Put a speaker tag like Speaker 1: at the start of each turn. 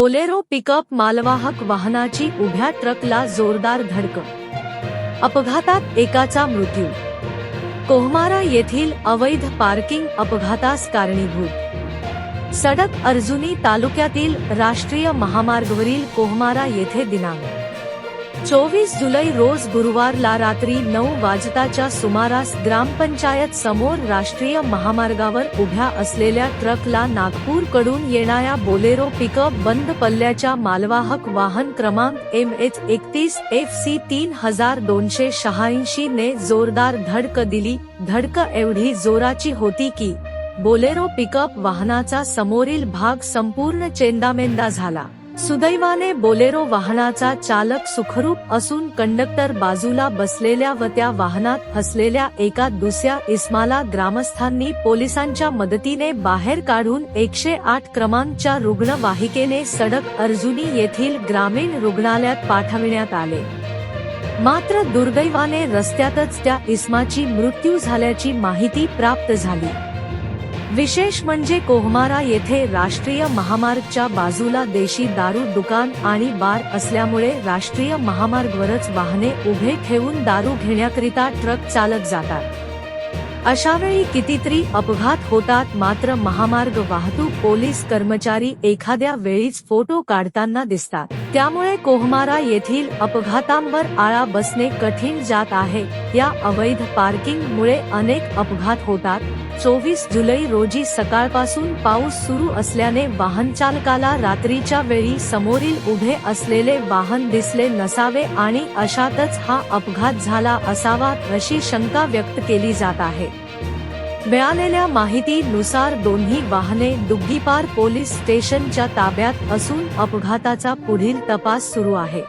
Speaker 1: Bolero pickup मालवाहक वाहनाची उभ्या ट्रकला जोरदार धडक. अपघातात एकाचा मृत्यू. कोहमारा येथील अवैध पार्किंग अपघातास कारणीभूत. सडक अर्जुनी तालुक्यातील राष्ट्रीय महामार्गवरील कोहमारा येथे दिनांक. चोवीस जुलै रोज गुरुवारला रात्री नऊ वाजताच्या सुमारास ग्रामपंचायत समोर राष्ट्रीय महामार्गावर उभ्या असलेल्या ट्रकला नागपूरकडून येणाऱ्या बोलेरो पिकअप बंद पल्ल्याच्या मालवाहक वाहन क्रमांक एम एच एकतीस एफ सी तीन हजार दोनशे शहाऐंशी ने जोरदार धडक दिली. धडक एवढी जोराची होती की बोलेरो पिकअप वाहनाचा समोरील भाग संपूर्ण चेंदामेंदा झाला. सुदैवाने बोलेरो वाहनाचा चालक सुखरूप असून कंडक्टर बाजूला बसलेल्या व त्या वाहनात फसलेल्या एका दुसऱ्या इस्माला ग्रामस्थांनी पोलिसांच्या मदतीने बाहेर काढून एकशे आठ क्रमांकच्या रुग्णवाहिकेने सडक अर्जुनी येथील ग्रामीण रुग्णालयात पाठविण्यात आले. मात्र दुर्दैवाने रस्त्यातच त्या इस्माची मृत्यू झाल्याची माहिती प्राप्त झाली. विशेष म्हणजे कोहमारा येथे राष्ट्रीय महामार्गच्या बाजूला देशी दारू दुकान आणि बार असल्यामुळे राष्ट्रीय महामार्गवरच वाहने उभे ठेवून दारू घेण्याकरिता ट्रक चालक जातात. अशावेळी कितीतरी अपघात होतात मात्र महामार्ग वाहतूक पोलीस कर्मचारी एखाद्या वेळीच फोटो काढताना दिसतात. त्यामुळे कोहमारा येथील अपघातांवर आळा बसणे कठीण जात आहे. या अवैध पार्किंग मुळे अनेक अपघात होतात. चोवीस जुलै रोजी सकाळपासून पाऊस सुरू असल्याने वाहन चालकाला रात्रीच्या वेळी समोरील उभे असलेले वाहन दिसले नसावे आणि अशातच हा अपघात झाला असावा अशी शंका व्यक्त केली जात आहे. मिळालेल्या माहितीनुसार दोन्ही वाहने दुग्गीपार पोलीस स्टेशनच्या ताब्यात असून अपघाताचा पुढील तपास सुरू आहे.